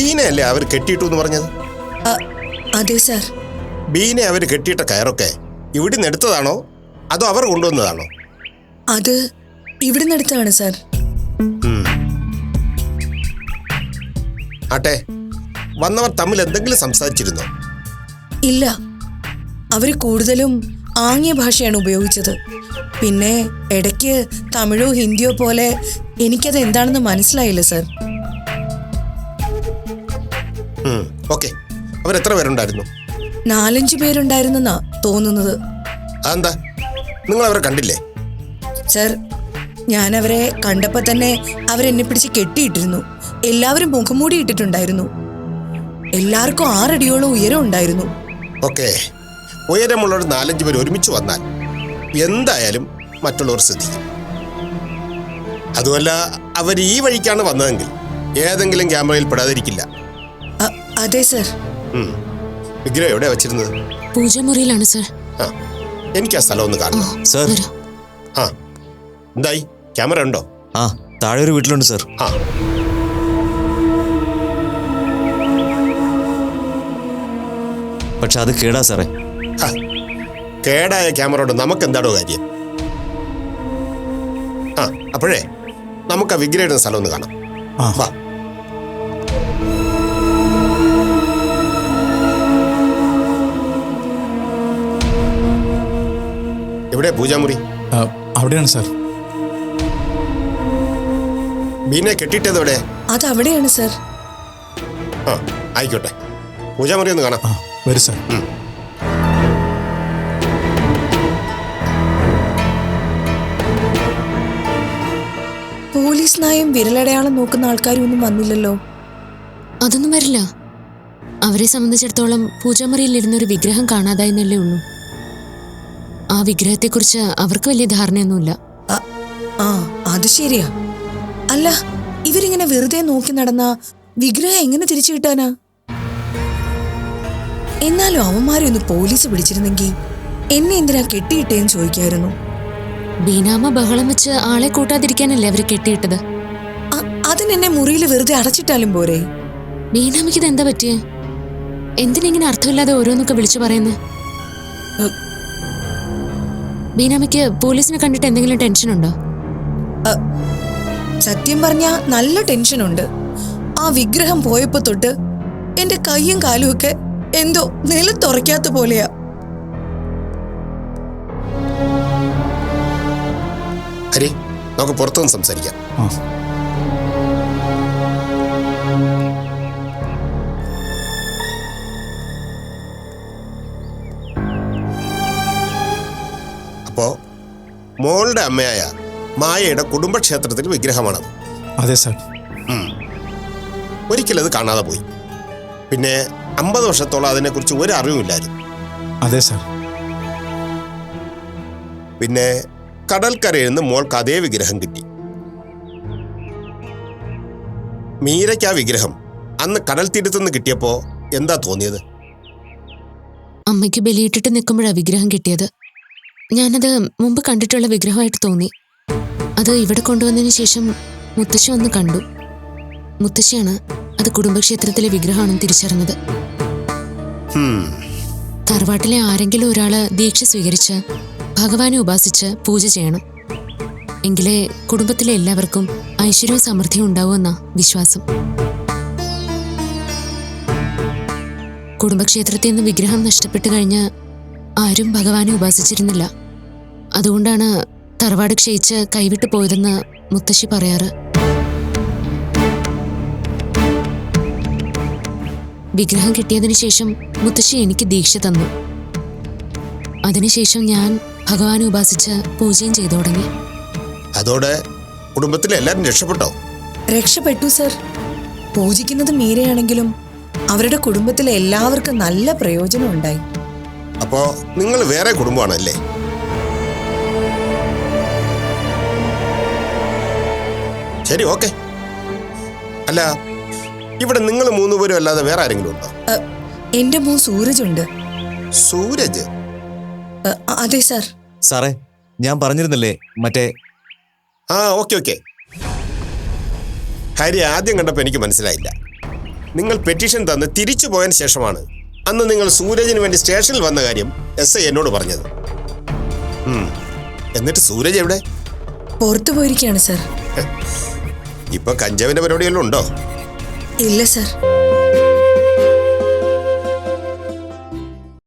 ബീനയല്ലേ അവർ കെട്ടിയിട്ടു എന്ന് പറഞ്ഞത് അതെ സാർ. ബീനെ അവർ കെട്ടിയിട്ട കയറൊക്കെ ഇവിടുന്ന് എടുത്തതാണോ? അതോ അവർ കൊണ്ടുവന്നതാണോ? അത് ഇവിടുന്ന് എടുത്തതാണ് സാർ. ആട്ടെ വന്നവർ തമ്മിൽ എന്തെങ്കിലും സംസാരിച്ചിരുന്നോ? ഇല്ല. അവർ കൂടുതലും ആംഗ്യ ഭാഷയാണ് ഉപയോഗിച്ചത്. പിന്നെ ഇടയ്ക്ക് തമിഴോ ഹിന്ദിയോ പോലെ എനിക്കത് എന്താണെന്ന് മനസ്സിലായില്ല സാർ. ഓക്കെ. അവരെത്ര പേരുണ്ടായിരുന്നു? നാലഞ്ചു പേരുണ്ടായിരുന്നെന്നാ തോന്നുന്നത്. അതെന്താ? നിങ്ങൾ അവരെ കണ്ടില്ലേ? സർ ഞാൻ അവരെ കണ്ടപ്പോൾ തന്നെ അവരെന്നെ പിടിച്ച് കെട്ടിയിട്ടിരുന്നു. എല്ലാവരും മുഖംമൂടി ഇട്ടിട്ടുണ്ടായിരുന്നു. എല്ലാവർക്കും ആറടിയോളം ഉയരം ഉണ്ടായിരുന്നു. ഓക്കെ. ഉയരമുള്ളവർ നാലഞ്ച് പേര് ഒരുമിച്ച് വന്നാൽ എന്തായാലും മറ്റുള്ളവർ ശ്രദ്ധിക്കും. അതുമല്ല അവർ ഈ വഴിക്കാണ് വന്നതെങ്കിൽ ഏതെങ്കിലും ക്യാമറയിൽ പെടാതിരിക്കില്ല. അതെ സർ. വിഗ്രഹം എവിടെ വെച്ചിരുന്നത്? പൂജമുറിയിലാണ് സർ. ആ. എനിക്ക് ആ സ്ഥലം ഒന്ന് കാണണം. സർ. ആ. എന്തായി? ക്യാമറ ഉണ്ടോ? ആ താഴെ ഒരു വീട്ടിലുണ്ട് സർ. ആ. പക്ഷെ അത് കേടാ സാറേ. കേടായ കേടായ ക്യാമറയോട് നമുക്ക് എന്താണോ കാര്യം? ആ അപ്പോഴേ നമുക്ക് ആ വിഗ്രഹം സ്ഥലം ഒന്ന് കാണാം. ആ. എവിടെ? പൂജാമുറി ആ, അവിടെയാണ് സാർ. ബീനെ എവിടെ? അത് അവിടെയാണ് സർ. ആ ആയിക്കോട്ടെ. പൂജാമുറി ഒന്ന് കാണാം. വരും സാർ. പോലീസ് നായം വിരലടയാളം നോക്കുന്ന ആൾക്കാരും ഒന്നും വന്നില്ലല്ലോ. അതൊന്നും വരില്ല. അവരെ സംബന്ധിച്ചിടത്തോളം പൂജാമുറിയിൽ ഇരുന്നൊരു വിഗ്രഹം കാണാതായെന്നല്ലേ ഉള്ളൂ. ആ വിഗ്രഹത്തെക്കുറിച്ച് അവർക്ക് വലിയ ധാരണയൊന്നുമില്ല. ആ അത് ശരിയാ. അല്ല ഇവരിങ്ങനെ വെറുതെ നോക്കി നടന്ന വിഗ്രഹം എങ്ങനെ തിരിച്ചു കിട്ടാനാ? എന്നാലും അവന്മാരെ ഒന്ന് പോലീസ് പിടിച്ചിരുന്നെങ്കിൽ എന്നെ എന്തിനാ കെട്ടിയിട്ടേന്ന് ചോദിക്കായിരുന്നു? ബീനാമ ബഹളം വെച്ച് ആളെ കൂട്ടാതിരിക്കാനല്ലേ അവരെ കെട്ടിയിട്ടത്? അതിനെന്നെ മുറിയിൽ വെറുതെ അടച്ചിട്ടാലും പോരെ? ബീനാമയ്ക്ക് ഇത് എന്താ പറ്റിയേ? എന്തിനിങ്ങനെ അർത്ഥമില്ലാതെ ഓരോന്നൊക്കെ വിളിച്ചു പറയുന്നത് ഉ. ബീനാമയ്ക്ക് പോലീസിനെ കണ്ടിട്ട് എന്തെങ്കിലും ടെൻഷൻ ഉണ്ടോ സത്യം പറഞ്ഞ നല്ല ടെൻഷൻ ഉണ്ട് ആ വിഗ്രഹം പോയപ്പോ തൊട്ട് എന്റെ കൈയും കാലും ഒക്കെ എന്തോ നിലത്തുറയ്ക്കാത്ത പോലെയാ. ഹരി നമുക്ക് പുറത്തുനിന്ന് സംസാരിക്കാം. അപ്പോ മോളുടെ അമ്മയായ മായയുടെ കുടുംബക്ഷേത്രത്തിൽ വിഗ്രഹമാണ്. അതെ സാർ. ഒരിക്കലത് കാണാതെ പോയി. പിന്നെ അമ്പത് വർഷത്തോളം അതിനെക്കുറിച്ച് ഒരു അറിവുമില്ലായിരുന്നു അതെ സാർ. പിന്നെ കടൽക്കരയിൽ നിന്ന് മോൾക്ക് അതേ വിഗ്രഹം കിട്ടി. മീരയ്ക്ക് ആ വിഗ്രഹം അന്ന് കടൽ തീരത്തുനിന്ന് കിട്ടിയപ്പോൾ എന്താ തോന്നിയത്? അമ്മയ്ക്ക് ബലിയിട്ടിട്ട് നിൽക്കുമ്പോഴാണ് വിഗ്രഹം കിട്ടിയത്. ഞാനത് മുമ്പ് കണ്ടിട്ടുള്ള വിഗ്രഹമായിട്ട് തോന്നി. അത് ഇവിടെ കൊണ്ടുവന്നതിന് ശേഷം മുത്തശ്ശി ഒന്ന് കണ്ടു. മുത്തശ്ശിയാണ് അത് കുടുംബക്ഷേത്രത്തിലെ വിഗ്രഹമാണെന്ന് തിരിച്ചറിഞ്ഞത്. കറുവാട്ടിലെ തറവാട്ടിലെ ആരെങ്കിലും ഒരാൾ ദീക്ഷ സ്വീകരിച്ച് ഭഗവാനെ ഉപാസിച്ച് പൂജ ചെയ്യണം. എങ്കിലേ കുടുംബത്തിലെ എല്ലാവർക്കും ഐശ്വര്യവും സമൃദ്ധിയും ഉണ്ടാവുമെന്ന വിശ്വാസം. കുടുംബക്ഷേത്രത്തിൽ നിന്ന് വിഗ്രഹം നഷ്ടപ്പെട്ടു കഴിഞ്ഞ് ആരും ഭഗവാനെ ഉപാസിച്ചിരുന്നില്ല. അതുകൊണ്ടാണ് തറവാട് ക്ഷയിച്ച് കൈവിട്ടു പോയതെന്ന് മുത്തശ്ശി പറയാറ്. വിഗ്രഹം കിട്ടിയതിനു ശേഷം മുത്തശ്ശി എനിക്ക് ദീക്ഷ തന്നു. അതിനുശേഷം ഞാൻ ഭഗവാനെ ഉപാസിച്ച് പൂജയും ചെയ്തു തുടങ്ങി. അതോടെ കുടുംബത്തിലെ എല്ലാവരും രക്ഷപ്പെട്ടോ? രക്ഷപ്പെട്ടു സർ. പൂജിക്കുന്നത് മീരയാണെങ്കിലും അവരുടെ കുടുംബത്തിലെ എല്ലാവർക്കും നല്ല പ്രയോജനം ഉണ്ടായി. അപ്പോ നിങ്ങൾ വേറെ കുടുംബമാണല്ലേ? ശരി ഓക്കെ. അല്ല ഇവിടെ നിങ്ങൾ മൂന്നുപേരും അല്ലാതെ വേറെ ആരെങ്കിലും ഉണ്ടോ? എന്റെ മോൻ സൂരജ്? ഉണ്ട് സൂരജ് അതെ സർ. സാറേ ഞാൻ പറഞ്ഞിരുന്നില്ലേ മറ്റേ ആ ഓക്കെ ഓക്കെ. ഹരി ആദ്യം കണ്ടപ്പോൾ എനിക്ക് മനസ്സിലായില്ല. നിങ്ങൾ പെറ്റീഷൻ തന്ന് തിരിച്ചു പോയതിന് ശേഷമാണ് അന്ന് നിങ്ങൾ സൂരജിന് വേണ്ടി സ്റ്റേഷനിൽ വന്ന കാര്യം എസ് ഐ എന്നോട് പറഞ്ഞത്. എന്നിട്ട് സൂരജ് എവിടെ? പുറത്തു പോയിരിക്കുകയാണ് സർ. ഇപ്പൊ കഞ്ചാവിന്റെ പരിപാടിയെല്ലാം ഉണ്ടോ? ഇല്ല സർ.